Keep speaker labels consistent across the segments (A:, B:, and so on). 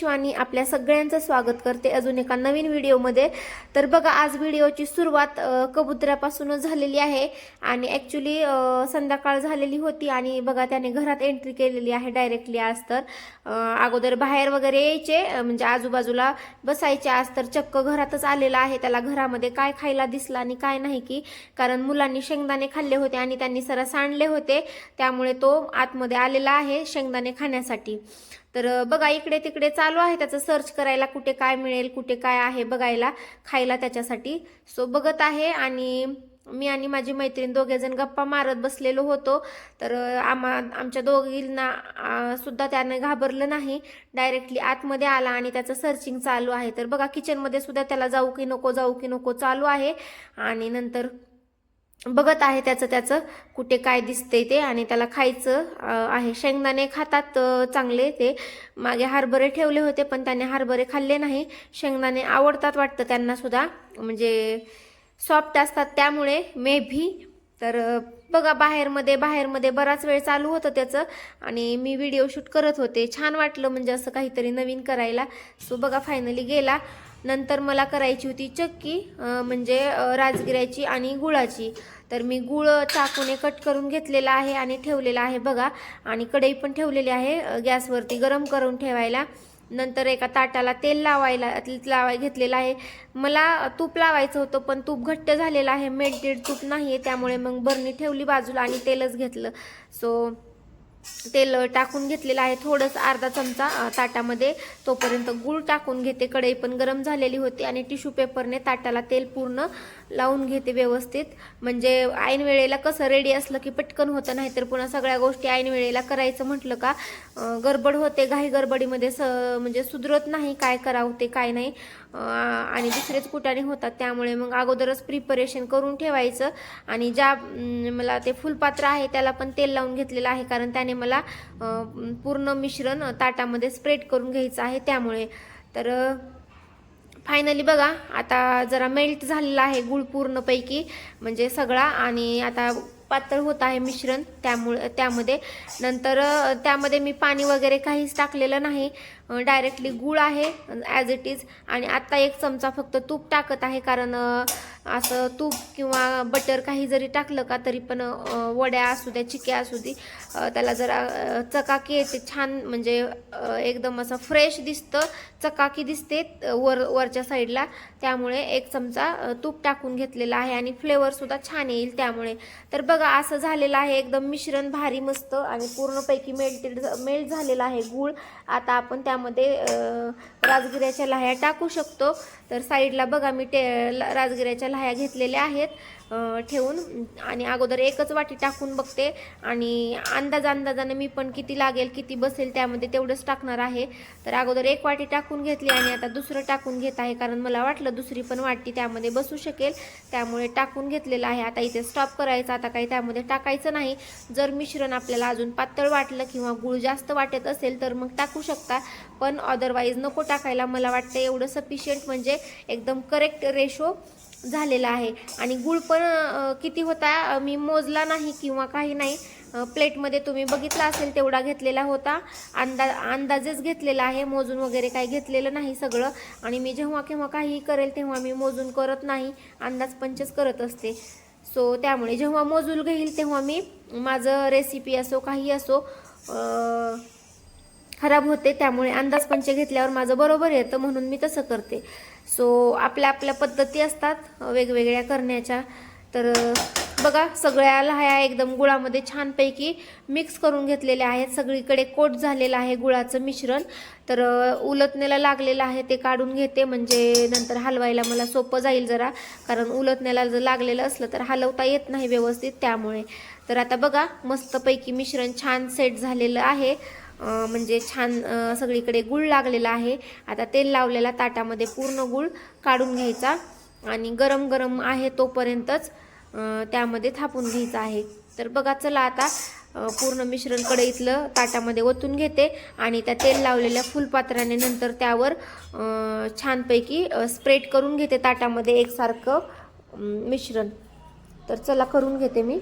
A: शिवानी आपल्या सगळ्यांचं स्वागत करते अजून एका नवीन व्हिडिओमध्ये. तर बघा आज व्हिडिओची सुरुवात कबुतऱ्यापासूनच झालेली आहे आणि ॲक्च्युली संध्याकाळ झालेली होती आणि बघा त्याने घरात एंट्री केलेली आहे डायरेक्टली आज तर. अगोदर बाहेर वगैरे यायचे म्हणजे आजूबाजूला बसायचे आज तर चक्क घरातच आलेला आहे. त्याला घरामध्ये काय खायला दिसलं आणि काय नाही की कारण मुलांनी शेंगदाणे खाल्ले होते आणि त्यांनी सरस सांडले होते. त्यामुळे तो आतमध्ये आलेला आहे शेंगदाणे खाण्यासाठी. तर बघा इकडे तिकडे चालू आहे. त्याचं सर्च करायला कुठे काय मिळेल कुठे काय आहे बघायला खायला त्याच्यासाठी. सो बघत आहे आणि मी आणि माझी मैत्रीण दोघे जण गप्पा मारत बसलेलो होतो. तर आम्हा आमच्या दोघींना सुद्धा त्याने घाबरलं नाही. डायरेक्टली आतमध्ये आला आणि त्याचं सर्चिंग चालू आहे. तर बघा किचनमध्ये सुद्धा त्याला जाऊ की नको जाऊ की नको चालू आहे. आणि नंतर बघत आहे त्याचं त्याचं. कुठे काय दिसते ते आणि त्याला खायचं आहे. शेंगदाणे खातात चांगले ते. मागे हरभरे ठेवले होते पण त्याने हरभरे खाल्ले नाही. शेंगदाणे आवडतात वाटतं त्यांना सुद्धा. म्हणजे सॉफ्ट असतात त्यामुळे मे बी तर बघा बाहेरमध्ये बाहेरमध्ये बराच वेळ चालू होतं त्याचं. आणि मी व्हिडिओ शूट करत होते. छान वाटलं म्हणजे असं काहीतरी नवीन करायला. सो बघा फायनली गेला. नंतर मला करायची होती चक्की म्हणजे राजगिऱ्याची आणि गुळाची. तर मी गुळ चाकूने कट करून घेतलेला आहे आणि ठेवलेला आहे बघा. आणि कढई पण ठेवलेली आहे गॅसवरती गरम करून ठेवायला. नंतर एका ताटाला तेल लावायला लावाय घेतलेलं आहे. मला तूप लावायचं होतं पण तूप घट्ट झालेलं आहे. मेल्टेड तूप नाही आहे त्यामुळे मग बरणी ठेवली बाजूला आणि तेलच घेतलं. सो तेल टाकून घेतलेलं आहे. थोडंसं अर्धा चमचा ताटामध्ये तोपर्यंत गूळ टाकून घेते. कढई पण गरम झालेली होती आणि टिश्यू पेपरने ताटाला तेल पूर्ण लावून घेते व्यवस्थित. म्हणजे ऐन वेळेला कसं रेडी असलं की पटकन होतं नाही तर पुन्हा सगळ्या गोष्टी ऐन वेळेला करायचं म्हटलं का गडबड होते घाई गडबडीमध्ये स म्हणजे सुधरत नाही काय करावं ते काय नाही. आणि दुसरेच कुटाने होतात त्यामुळे मग अगोदरच प्रिपरेशन करून ठेवायचं. आणि ज्या मला ते फुलपात्र आहे त्याला पण तेल लावून घेतलेलं आहे कारण त्याने मला पूर्ण मिश्रण ताटामध्ये स्प्रेड करून घ्यायचं आहे त्यामुळे. तर फायनली बघा आता जरा मेल्ट झालेला आहे गुळ पूर्णपैकी म्हणजे सगळा आणि आता पातळ होत आहे मिश्रण त्यामुळे त्यामध्ये. नंतर त्यामध्ये मी पाणी वगैरे काहीच टाकलेलं नाही. डायरेक्टली गुळ आहे ॲज इट इज आणि आत्ता एक चमचा फक्त तूप टाकत आहे कारण असं तूप किंवा बटर काही जरी टाकलं का तरी पण वड्या असू द्या चिक्या असू दे त्याला जरा चकाकी येते छान म्हणजे एकदम असं फ्रेश दिसतं चकाकी दिसते वर वरच्या साईडला. त्यामुळे एक चमचा तूप टाकून घेतलेला आहे आणि फ्लेवरसुद्धा छान येईल त्यामुळे. तर बघा असं झालेलं आहे एकदम मिश्रण भारी मस्त आणि पूर्णपैकी मेल्टेड मेल्ट झालेलं आहे गूळ. आता आपण त्यामध्ये राजगिऱ्याच्या लाह्या टाकू शकतो. तर साईडला बघा मी टे ला- राजगिऱ्याच्या लाह्या घेतलेल्या आहेत. ठेवून आणि अगोदर एकच वाटी टाकून बघते. आणि अंदाज अंदाजाने मी पण किती लागेल किती बसेल त्यामध्ये तेवढंच टाकणार आहे. तर अगोदर एक वाटी टाकून घेतली आणि आता दुसरं टाकून घेत आहे. कारण मला वाटलं दुसरी पण वाटी त्यामध्ये बसू शकेल. त्यामुळे टाकून घेतलेलं आहे. आता इथे स्टॉप करायचं. आता काही त्यामध्ये टाकायचं नाही. जर मिश्रण आपल्याला अजून पातळ वाटलं किंवा गुळ जास्त वाटत असेल तर मग टाकू शकता. पण अदरवाईज नको टाकायला. मला वाटतं एवढं सफिशियंट म्हणजे एकदम करेक्ट रेशो झालेला आहे. आणि गुळ पण किती होता मी मोजला नाही किंवा काही नाही. प्लेटमध्ये तुम्ही बघितला असेल तेवढा घेतलेला होता. अंदा अंदाजेच घेतलेला आहे. मोजून वगैरे काही घेतलेलं नाही सगळं. आणि मी जेव्हा केव्हा काहीही करेल तेव्हा मी मोजून करत नाही. अंदाज पंचच करत असते. सो त्यामुळे जेव्हा मोजून घेईल तेव्हा मी माझं रेसिपी असो काही असो खराब होते. त्यामुळे अंदाजपंच घेतल्यावर माझं बरोबर येतं म्हणून मी तसं करते. सो आपल्या आपल्या पद्धती असतात वेगवेगळ्या करण्याच्या. तर बघा सगळ्या लाह्या एकदम गुळामध्ये छानपैकी मिक्स करून घेतलेल्या आहेत. सगळीकडे कोट झालेलं आहे गुळाचं मिश्रण. तर अ, उलटण्याला लागलेलं आहे ते काढून घेते. म्हणजे नंतर हलवायला मला सोपं जाईल जरा. कारण उलटण्याला जर लागलेलं असलं तर हलवता येत नाही व्यवस्थित त्यामुळे. तर आता बघा मस्तपैकी मिश्रण छान सेट झालेलं आहे. म्हणजे छान सगळीकडे गुळ लागलेला आहे. आता तेल लावलेला ताटामध्ये पूर्ण गुळ काढून घ्यायचा आणि गरम गरम आहे तोपर्यंतच त्यामध्ये थापून घ्यायचं आहे. तर बघा चला आता पूर्ण मिश्रण कढईतलं ताटामध्ये ओतून घेते आणि त्या तेल लावलेल्या फुलपात्राने नंतर त्यावर छानपैकी स्प्रेड करून घेते ताटामध्ये एकसारखं मिश्रण. तर चला करून घेते मी.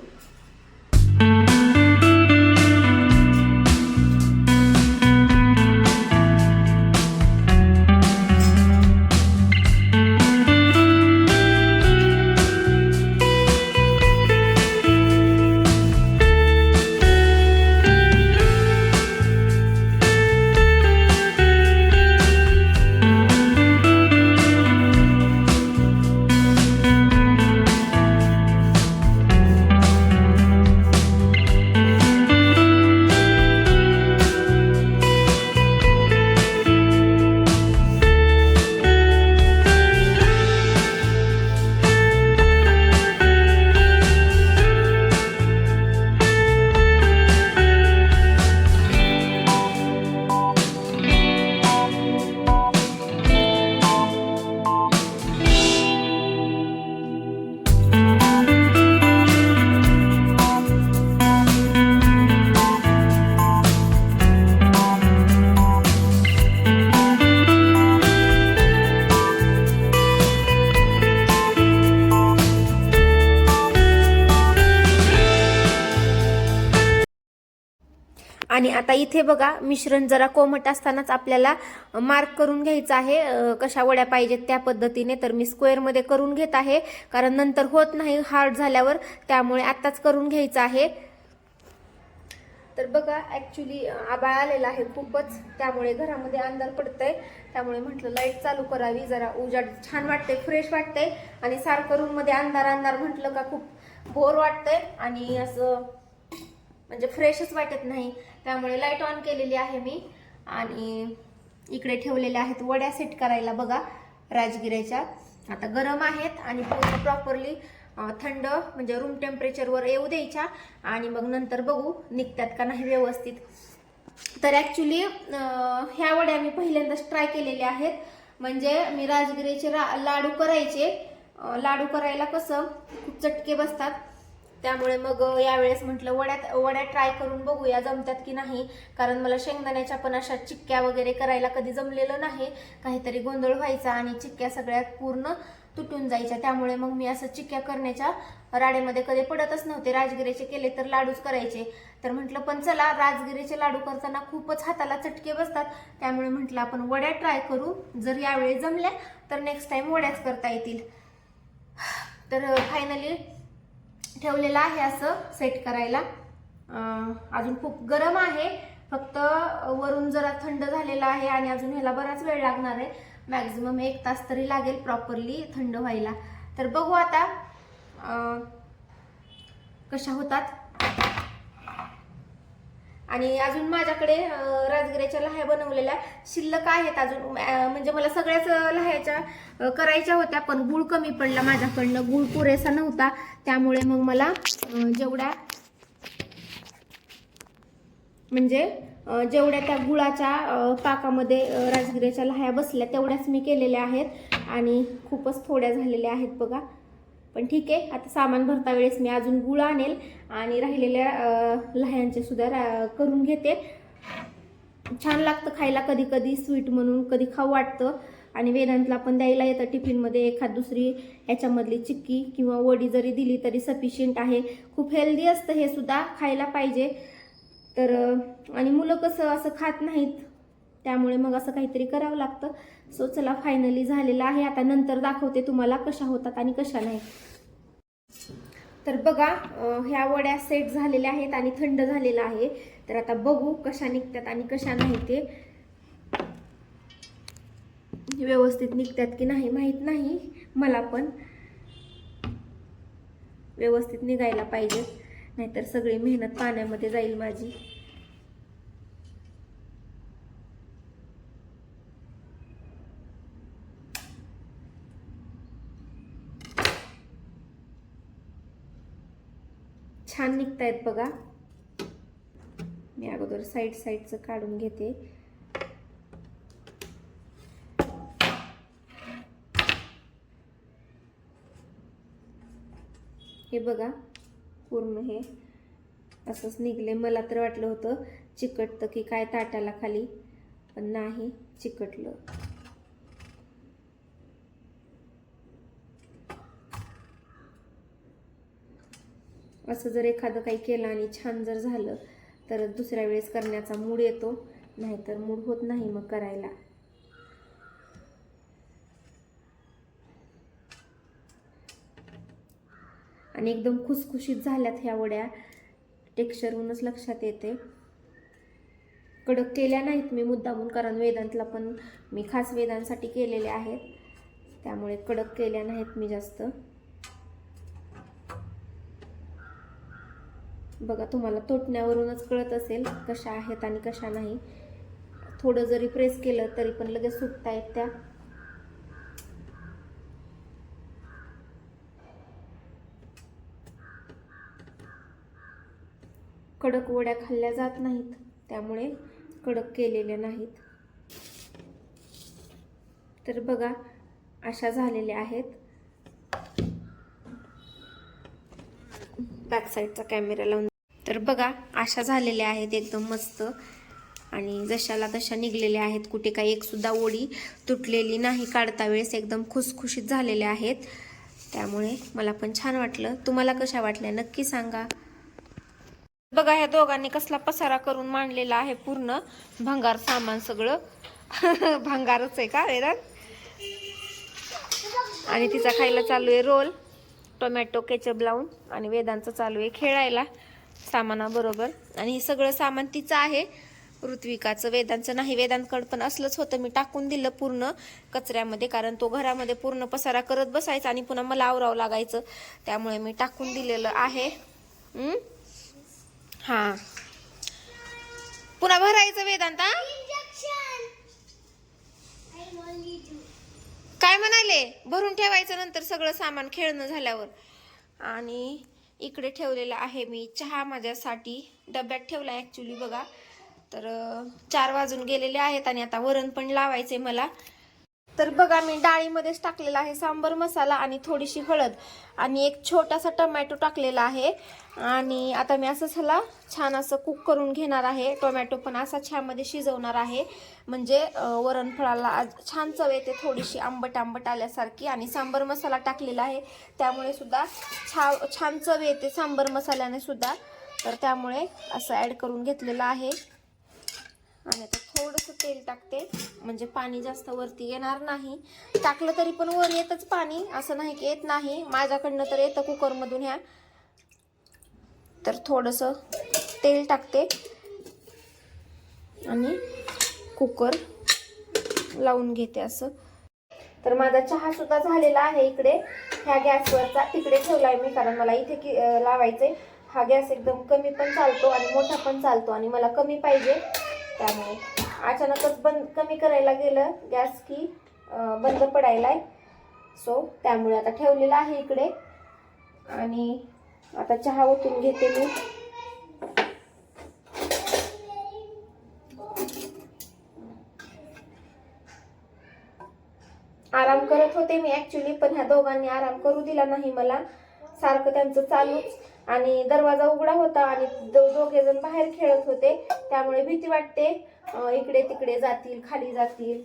A: आणि आता इथे बघा मिश्रण जरा कोमट असतानाच आपल्याला मार्क करून घ्यायचं आहे. कशा वड्या पाहिजेत त्या पद्धतीने तर मी स्क्वेअरमध्ये करून घेत आहे. कारण नंतर होत नाही हार्ड झाल्यावर त्यामुळे आत्ताच करून घ्यायचं आहे. तर बघा ॲक्च्युली आबाळ आलेला आहे खूपच. त्यामुळे घरामध्ये अंधार पडतंय. त्यामुळे म्हटलं लाइट चालू करावी. जरा उजाड छान वाटते फ्रेश वाटतंय. आणि सारखं रूममध्ये अंधार अंधार म्हटलं का खूप बोर वाटतंय. आणि असं म्हणजे फ्रेशच वाटत नाही. त्यामुळे लाइट ऑन केलेली आहे मी. आणि इकडे ठेवलेल्या आहेत वड्या सेट करायला बघा राजगिऱ्याच्या. आता गरम आहेत आणि पूर्ण प्रॉपरली थंड म्हणजे रूम टेम्परेचरवर येऊ द्यायच्या. आणि मग नंतर बघू निघतात का नाही व्यवस्थित. तर ॲक्च्युली ह्या वड्या मी पहिल्यांदाच ट्राय केलेल्या आहेत. म्हणजे मी राजगिरीचे रा लाडू करायचे. लाडू करायला कसं खूप चटके बसतात. त्यामुळे मग यावेळेस म्हटलं वड्यात वड्या ट्राय करून बघूया जमतात की नाही. कारण मला शेंगदाण्याच्या पण अशा चिक्क्या वगैरे करायला कधी जमलेलं नाही. काहीतरी गोंधळ व्हायचा आणि चिक्क्या सगळ्यात पूर्ण तुटून जायच्या. त्यामुळे मग मी असं चिक्क्या करण्याच्या राडेमध्ये कधी पडतच नव्हते. राजगिरीचे केले तर लाडूच करायचे. तर म्हटलं पण चला राजगिरीचे लाडू करताना खूपच हाताला चटके बसतात. त्यामुळे म्हटलं आपण वड्या ट्राय करू. जर यावेळी जमल्या तर नेक्स्ट टाईम वड्याच करता येतील. तर फायनली ठेवलेलं आहे असं सेट करायला. अजून खूप गरम आहे. फक्त वरून जरा थंड झालेला आहे आणि अजून ह्याला बराच वेळ लागणार आहे. मॅक्झिमम एक तास तरी लागेल प्रॉपरली थंड व्हायला. तर बघू आता कशा होतात. आणि अजून माझ्याकडे राजगिऱ्याच्या लह्या बनवलेल्या शिल्लक आहेत अजून. म्हणजे मला सगळ्याच अं, लह्याच्या करायच्या होत्या पण गुळ कमी पडला. माझ्याकडनं गुळ पुरेसा नव्हता. त्यामुळे मग मला जेवढ्या म्हणजे जेवढ्या त्या गुळाच्या पाकामध्ये राजगिऱ्याच्या लह्या बसल्या तेवढ्याच मी केलेल्या आहेत. आणि खूपच थोड्या झालेल्या आहेत बघा. पण ठीक आहे आता सामान भरता वेळेस मी अजून गुळ आणेल आणि राहिलेल्या लह्यांचे सुद्धा रा- करून घेते. छान लागतं खायला कधी कधी स्वीट म्हणून कधी खाऊ वाटतं. आणि वेदांतला पण द्यायला येतं टिफिनमध्ये एखाद दुसरी ह्याच्यामधली चिक्की किंवा वडी जरी दिली तरी सफिशियंट आहे. खूप हेल्दी असतं हे सुद्धा खायला पाहिजे. तर आणि मुलं कसं असं खात नाहीत त्यामुळे मग असं काहीतरी करावं लागतं. सो चला फायनली झालेला आहे. आता नंतर दाखवते तुम्हाला कशा होतात आणि कशा नाही. तर बघा ह्या वड्या सेट झालेल्या आहेत आणि थंड झालेला आहे. तर आता बघू कशा निघतात आणि कशा नाही ते. व्यवस्थित निघतात की नाही माहीत नाही. मला पण. व्यवस्थित निघायला पाहिजे. नाहीतर सगळी मेहनत पाण्यामध्ये जाईल माझी. छान निघत आहेत बघा. मी अगोदर साईड साईडचं काढून घेते. हे बघा पूर्ण हे असंच निघले मला तर वाटलं होतं चिकटतं की काय ताटाला खाली पण नाही चिकटलं. असं जर एखादं काही केलं आणि छान जर झालं तर दुसऱ्या वेळेस करण्याचा मूड येतो. नाहीतर मूड होत नाही मग करायला. आणि एकदम खुसखुशीत झाल्यात ह्या वड्या. टेक्स्चरहूनच लक्षात येते. कडक केल्या नाहीत मी मुद्दामून कारण वेदांतला पण मी खास वेदांसाठी केलेल्या आहेत. त्यामुळे कडक केल्या नाहीत मी जास्त. बघा तुम्हाला तोटण्यावरूनच कळत असेल कशा आहेत आणि कशा नाही. थोडं जरी प्रेस केलं तरी पण लगेच सुटता येत त्या कडक वड्या खाल्ल्या जात नाहीत त्यामुळे कडक केलेल्या नाहीत. तर बघा अशा झालेल्या आहेत. बॅक साईडचा कॅमेरा लावून. तर बघा अशा झालेल्या आहेत एकदम मस्त. आणि जशाला तशा निघलेल्या आहेत. कुठे काही एक सुद्धा ओढी तुटलेली नाही काढता वेळेस. एकदम खुसखुशीत झालेल्या आहेत. त्यामुळे मला पण छान वाटलं. तुम्हाला कशा वाटल्या नक्की सांगा. बघा ह्या दोघांनी कसला पसारा करून मांडलेला आहे पूर्ण. भंगार सामान सगळं. भंगारच आहे का? वेदांत? आणि तिचा खायला चालू आहे रोल. टोमॅटो केचप लावून आणि वेदांचं चालू आहे खेळायला सामानाबरोबर. आणि हे सगळं सामान तिचं आहे. ऋत्विकाचं वेदांचं नाही वेदांकडं पण असलंच होतं. मी टाकून दिलं पूर्ण कचऱ्यामध्ये कारण तो घरामध्ये पूर्ण पसारा करत बसायचा आणि पुन्हा मला आवरावं लागायचं. त्यामुळे मी टाकून दिलेलं आहे. हां हा. पुन्हा भरायचं वेदांता काय म्हणाले भरून ठेवायचं नंतर सगळं सामान खेळणं झाल्यावर. आणि इकडे ठेवलेलं आहे मी चहा माझ्यासाठी. डब्यात ठेवला ॲक्च्युली बघा. तर चार वाजून गेलेले आहेत आणि आता वरण पण लावायचे मला. तर बघा मी डाळीमध्येच टाकलेला आहे सांबर मसाला आणि थोडीशी हळद आणि एक छोटासा टोमॅटो टाकलेला आहे. आणि आता मी असं ह्याला छान असं कुक करून घेणार आहे. टोमॅटो पण असा छानमध्ये शिजवणार आहे. म्हणजे वरणफळाला आज छान चव येते थोडीशी आंबट आंबट आल्यासारखी आणि सांबर मसाला टाकलेला आहे. त्यामुळे सुद्धा छा छान चव येते सांबर मसाल्याने सुद्धा. तर त्यामुळे असं ॲड करून घेतलेलं आहे. आणि आता थोडंसं तेल टाकते. म्हणजे पाणी जास्त वरती येणार नाही. टाकलं तरी पण वर येतच पाणी. असं नाही की येत नाही. माझ्याकडनं तर येतं कुकरमधून ह्या. तर थोडंसं तेल टाकते. आणि कुकर लावून घेते असं. तर माझा चहा सुद्धा झालेला आहे इकडे. ह्या गॅसवरचा तिकडे ठेवला आहे मी कारण मला इथे की लावायचे हा गॅस एकदम कमी पण चालतो आणि मोठा पण चालतो आणि मला कमी पाहिजे. त्यामुळे. अचानकच बंद कमी करायला गेलं गॅस की बंद पडायला आहे सो त्यामुळे आता ठेवलेला आहे इकडे. आणि आता चहा ओतून घेते मी. आराम करत होते मी ॲक्च्युली पण ह्या दोघांनी आराम करू दिला नाही मला. सारखं त्यांचं चालूच. आणि दरवाजा उघडा होता आणि दो- दोघे जण बाहेर खेळत होते. त्यामुळे भीती वाटते. इकडे तिकडे जातील खाली जातील.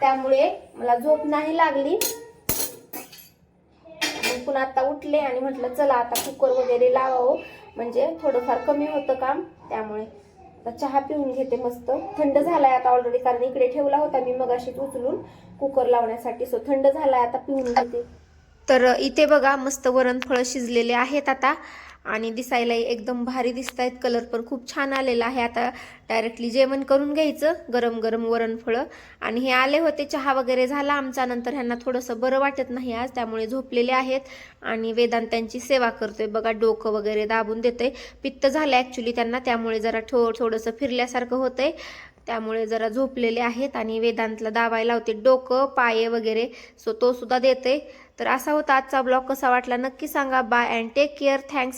A: त्यामुळे मला झोप नाही लागली. पुन्हा आता उठले आणि म्हटलं चला आता कुकर वगैरे लावावं. म्हणजे थोडंफार कमी होतं काम. त्यामुळे चहा पिऊन घेते मस्त. थंड झालाय आता ऑलरेडी कारण इकडे ठेवला होता मी मगाशीत उचलून. कुकर लावण्यासाठी. सो थंड झालाय आता पिऊन घेते. तर इथे बघा मस्त वरण फळं शिजलेले आहेत आता. आणि दिसायला एकदम भारी दिसत आहेत कलर पण खूप छान आलेला आहे. आता डायरेक्टली जेवण करून घ्यायचं गरम गरम वरण फळं. आणि हे आले होते चहा वगैरे झाला आमचा. नंतर ह्यांना थोडंसं बरं वाटत नाही आज त्यामुळे झोपलेले आहेत. आणि वेदांत त्यांची सेवा करतोय. बघा डोकं वगैरे दाबून देतोय. पित्त झालं ॲक्च्युली त्यांना त्यामुळे जरा थो थोडंसं फिरल्यासारखं होतंय. त्यामुळे जरा झोपलेले आहेत आणि वेदांतला दाबायला होते. डोकं पाये वगैरे सो तो सुद्धा देते तर असा होता आजचा ब्लॉग. कसा वाटला नक्की सांगा. Bye and take care thanks